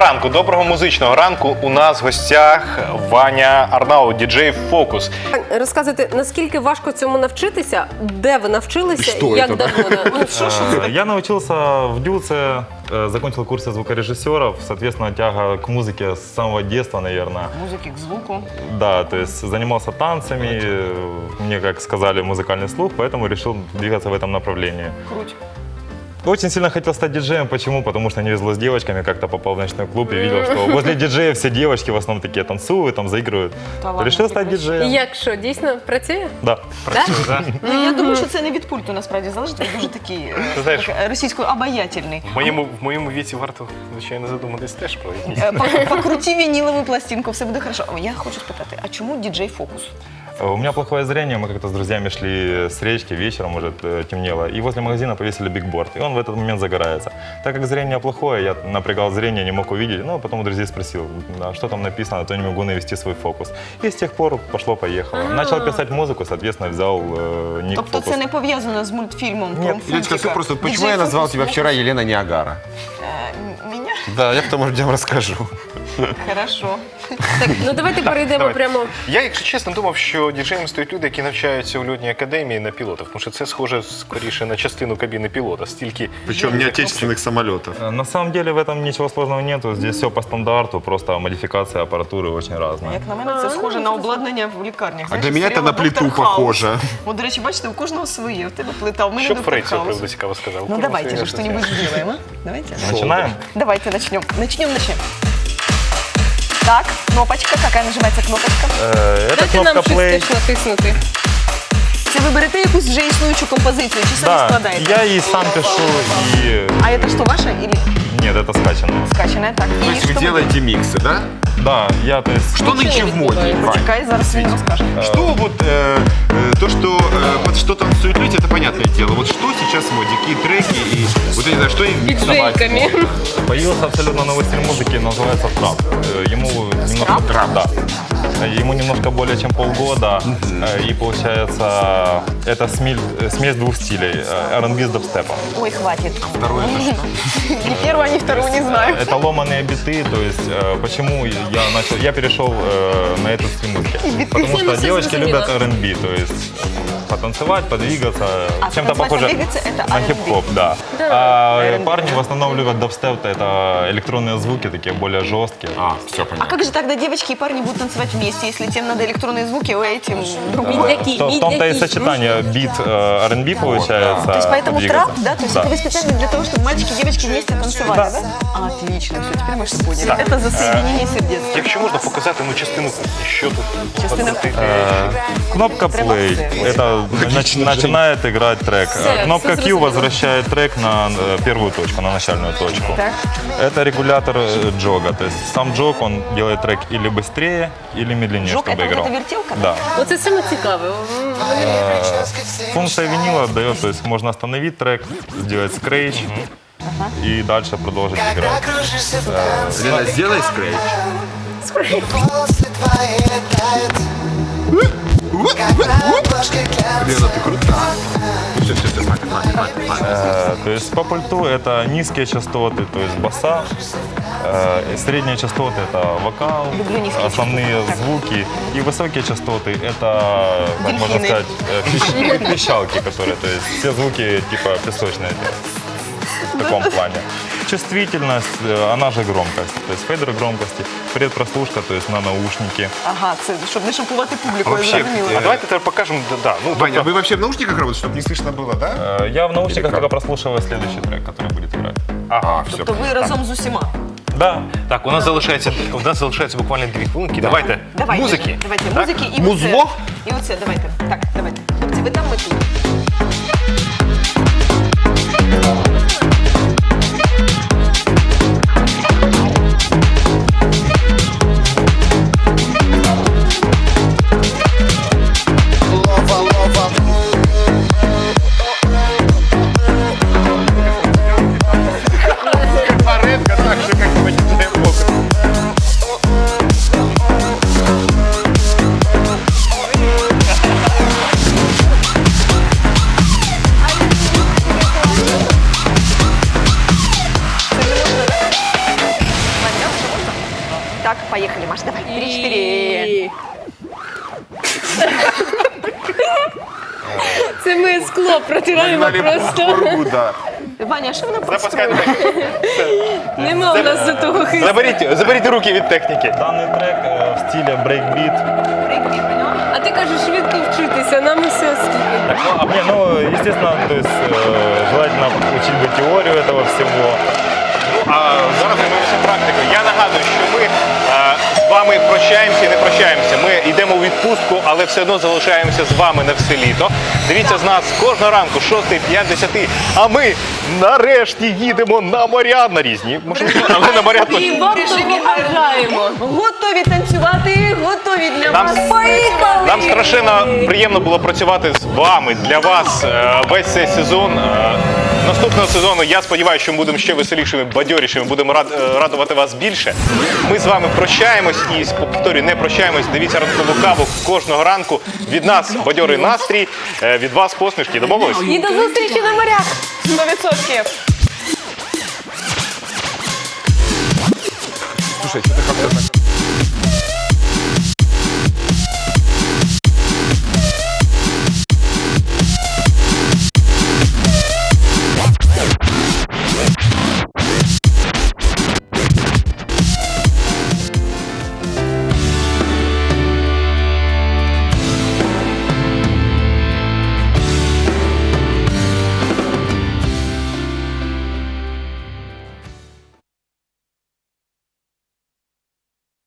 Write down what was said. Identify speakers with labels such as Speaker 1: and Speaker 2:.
Speaker 1: ранку, доброго музичного ранку. У нас в гостях Ваня Арнау, діджей Фокус.
Speaker 2: Розказуйте, наскільки важко цьому навчитися, де ви навчилися,
Speaker 3: Що
Speaker 2: як
Speaker 3: це, да?
Speaker 2: давно? да? Ну, що, що?
Speaker 4: Э, Я научился в ДЮЦе, э, закончил курсы звукорежиссеров, соответственно, тяга к музыке с самого детства, наверное.
Speaker 5: Музики к звуку.
Speaker 4: Да, то есть занимался танцами, э, мне, как сказали, музыкальный слух, поэтому решил двигаться в этом направлении.
Speaker 5: Круть.
Speaker 4: Очень сильно хотел стать диджеем. Почему? Потому что не везло с девочками. Как-то попал в ночной клуб и видел, что возле диджея все девочки в основном такие танцуют, там заигрывают.
Speaker 5: Талантливые
Speaker 4: Решил стать
Speaker 5: красивые.
Speaker 4: диджеем.
Speaker 2: І як що, дійсно працює?
Speaker 4: Да.
Speaker 2: Да?
Speaker 5: Ну, я думаю, що це не від пульту насправді залежить. Він дуже такий е,
Speaker 1: Ти знаєш-
Speaker 5: так, російською обаятельний.
Speaker 1: В моєму, в моєму віці варто, звичайно, задуматись теж про якісь.
Speaker 5: Е, по- Покруті вінілову пластинку, все буде хорошо. О, Я хочу спитати, а чому діджей фокус?
Speaker 4: Э, У меня плохое зрение, мы как-то с друзьями шли с речки, вечером уже э, темнело, и возле магазина повесили бигборд, и он в этот момент загорается. Так как зрение плохое, я напрягал зрение, не мог увидеть, ну, а потом у друзей спросил, а что там написано, а то не могу навести свой фокус. И с тех пор пошло-поехало. Начал писать музыку, соответственно, взял э, ник
Speaker 5: Тобто
Speaker 4: фокус.
Speaker 5: це не пов'язано з мультфільмом про
Speaker 4: Нет.
Speaker 5: Фунтика?
Speaker 3: Все просто. Почему я назвал тебя вчера Елена Ниагара?
Speaker 5: Меня?
Speaker 3: Да, я потом уже расскажу.
Speaker 5: Хорошо.
Speaker 2: Так, ну давайте перейдемо
Speaker 1: давай.
Speaker 2: прямо.
Speaker 1: Я, якщо чесно, думав, що діджеєм стають люди, які навчаються у льотній академії на пілота, тому що це схоже скоріше на частину кабіни пілота. Стільки
Speaker 3: Причем не
Speaker 1: є
Speaker 3: отечественных самолетов.
Speaker 4: Э, На самом деле в этом ничего сложного нету, здесь все по стандарту, просто модификация аппаратуры очень разная.
Speaker 5: Як на мене, це схоже на обладнання в лікарнях.
Speaker 3: А
Speaker 5: Знаєш,
Speaker 3: для меня это
Speaker 5: серіал
Speaker 3: на плиту
Speaker 5: «Доктор Хаус».
Speaker 3: похоже.
Speaker 5: От, до речі, бачите, у кожного своє. В тебе плита, у мене
Speaker 1: Щоб
Speaker 5: доктор
Speaker 1: Фрейд цього
Speaker 5: Хаус.
Speaker 1: приводу цікаво сказав.
Speaker 5: Ну
Speaker 1: Кожен
Speaker 5: давайте
Speaker 1: своє
Speaker 5: же что-нибудь сделаем, а? Давайте.
Speaker 4: Начинаем?
Speaker 5: Давайте начнем. Начнем, начнем. Так, кнопочка. Какая нажимается кнопочка?
Speaker 4: Э, Это
Speaker 2: Дайте нам
Speaker 4: кнопка
Speaker 2: щось
Speaker 4: play.
Speaker 2: теж натиснути.
Speaker 5: Це ви берете якусь вже існуючу композицію, чи самі
Speaker 4: Да,
Speaker 5: складаєте?
Speaker 4: я и сам пишу, и...
Speaker 5: А это что, ваша или
Speaker 4: Нет, это скачано.
Speaker 5: скачане? Так,
Speaker 3: То есть вы делаете миксы, да?
Speaker 4: Да, я, то есть...
Speaker 3: Что нынче в моде?
Speaker 5: Почекай, зараз він розкаже.
Speaker 3: Что вот э, э, то, что э, под что танцуют люди, это понятное дело. Вот что сейчас в моде, какие треки и вот я не знаю, что им миксовать.
Speaker 2: Диджейками.
Speaker 4: Появился абсолютно новый стиль музыки, называется трап. Э, Ему немножко трап, да. Э, Ему немножко более чем полгода, э, и получается это э, смесь двух стилей э, R&B с дабстепом.
Speaker 5: Ой, хватит.
Speaker 3: Второе это что?
Speaker 5: Ни первого, ни второго не знаю.
Speaker 4: Это ломаные биты, то есть почему я начал, я перешел на эту стиль музыки, потому что девочки любят R&B, то есть потанцевать, подвигаться,
Speaker 5: А,
Speaker 4: чем-то похоже
Speaker 5: это
Speaker 4: на хип-хоп, да.
Speaker 2: Да.
Speaker 4: А парни в основном любят дабстеп, это электронные звуки, такие более жесткие.
Speaker 3: А, все
Speaker 5: А
Speaker 3: понятно.
Speaker 5: как же тогда девочки и парни будут танцевать вместе, если тем надо электронные звуки, а этим
Speaker 4: То- в том-то и сочетание бит э, R&B получается.
Speaker 5: То есть поэтому трап, да? То есть
Speaker 4: Да.
Speaker 5: это вы специально для того, чтобы мальчики и девочки вместе танцевали, да? Отлично, все, теперь мы что поняли. Это за соединение сердец.
Speaker 1: Якщо можна показати ну частину кухні, що тут
Speaker 5: Частина?
Speaker 4: Э, Кнопка play это нач- начинает играть трек.
Speaker 2: Все,
Speaker 4: Э, Кнопка
Speaker 2: все
Speaker 4: Q возвращает трек на э, первую точку, на начальную точку.
Speaker 5: Так.
Speaker 4: Это регулятор э, джога, то есть сам джог он делает трек или быстрее, или медленнее,
Speaker 5: Джог
Speaker 4: чтобы
Speaker 5: это вот
Speaker 4: играл.
Speaker 5: эта вертелка?
Speaker 4: Да.
Speaker 2: Оце саме цікаве.
Speaker 4: Э, Функция винила дает, то есть можно остановить трек, сделать скретч и дальше продолжить играть.
Speaker 3: Лена, сделай скретч.
Speaker 6: Волосы твои летают,
Speaker 3: Лена, ты крута. Все, все, все, хватит, хватит, хватит, хватит.
Speaker 4: Э, То есть по пульту это низкие частоты, то есть баса, э, средние частоты это вокал, основные звуки, и высокие частоты это, как можно сказать, э, пищ- пищалки, которые, то есть все звуки типа песочные в таком плане. Чувствительность, э, она же громкость, то есть фейдер громкости, предпрослушка, то есть на наушники.
Speaker 5: Ага, це щоб не шокувати публіку, я
Speaker 1: Вообще,
Speaker 5: зрозуміла.
Speaker 1: а давайте тепер покажемо, да, да, ну,
Speaker 3: Ваня,
Speaker 1: тобто,
Speaker 3: вы вообще в наушниках работаете, чтобы не слышно было, да?
Speaker 4: Э, Я в наушниках
Speaker 3: Или как?
Speaker 4: только прослушиваю следующий трек, который будет играть.
Speaker 3: А, все.
Speaker 5: Тобто ви разом з усіма.
Speaker 4: Да,
Speaker 1: так, у нас залишається, у нас залишається буквально дві хвилинки. Давайте,
Speaker 5: Давайте,
Speaker 1: музики.
Speaker 5: Давайте,
Speaker 1: Так?
Speaker 5: музики і
Speaker 3: Музло?
Speaker 5: оце. І оце, давайте. Так, давайте. Хлопці, ви там, ми тут. Маш, давай. Три-четыре.
Speaker 2: Це ми скло протираємо просто.
Speaker 3: да.
Speaker 5: Ваня, а что вы нам
Speaker 1: Запускайте
Speaker 5: подстроили?
Speaker 1: техніку.
Speaker 2: Нема у нас за того хисту.
Speaker 1: Заберіть, заберіть руки від техніки.
Speaker 4: Данный трек э, в стиле брейкбит.
Speaker 5: Брейкбит, поняла?
Speaker 2: А ти кажеш швидко вчитися, нам усе скільки.
Speaker 4: Так, ну, а мне, ну, естественно, то есть э, желательно учить бы теорию этого всего.
Speaker 1: Ну, а вами прощаємося і не прощаємося. Ми йдемо у відпустку, але все одно залишаємося з вами на все літо. Дивіться з нас кожного ранку, 6.50. А ми нарешті їдемо на моря на різні. Можливо, але на моря
Speaker 2: І
Speaker 1: точно.
Speaker 2: вам того бажаємо.
Speaker 5: Готові танцювати, готові для
Speaker 1: Нам,
Speaker 5: вас.
Speaker 2: Поїхали!
Speaker 1: нам страшенно приємно було працювати з вами для вас е, весь цей сезон. Е, Наступного сезону я сподіваюся, що ми будемо ще веселішими, бадьорішими, будемо рад, е, радувати вас більше. Ми з вами прощаємось і повторюю, не прощаємось. Дивіться ранкову каву кожного ранку. Від нас бадьорий настрій, е, від вас посмішки. Домовились?
Speaker 2: І до зустрічі на морях!
Speaker 5: Сто відсотків.
Speaker 3: Слушай, что-то как-то...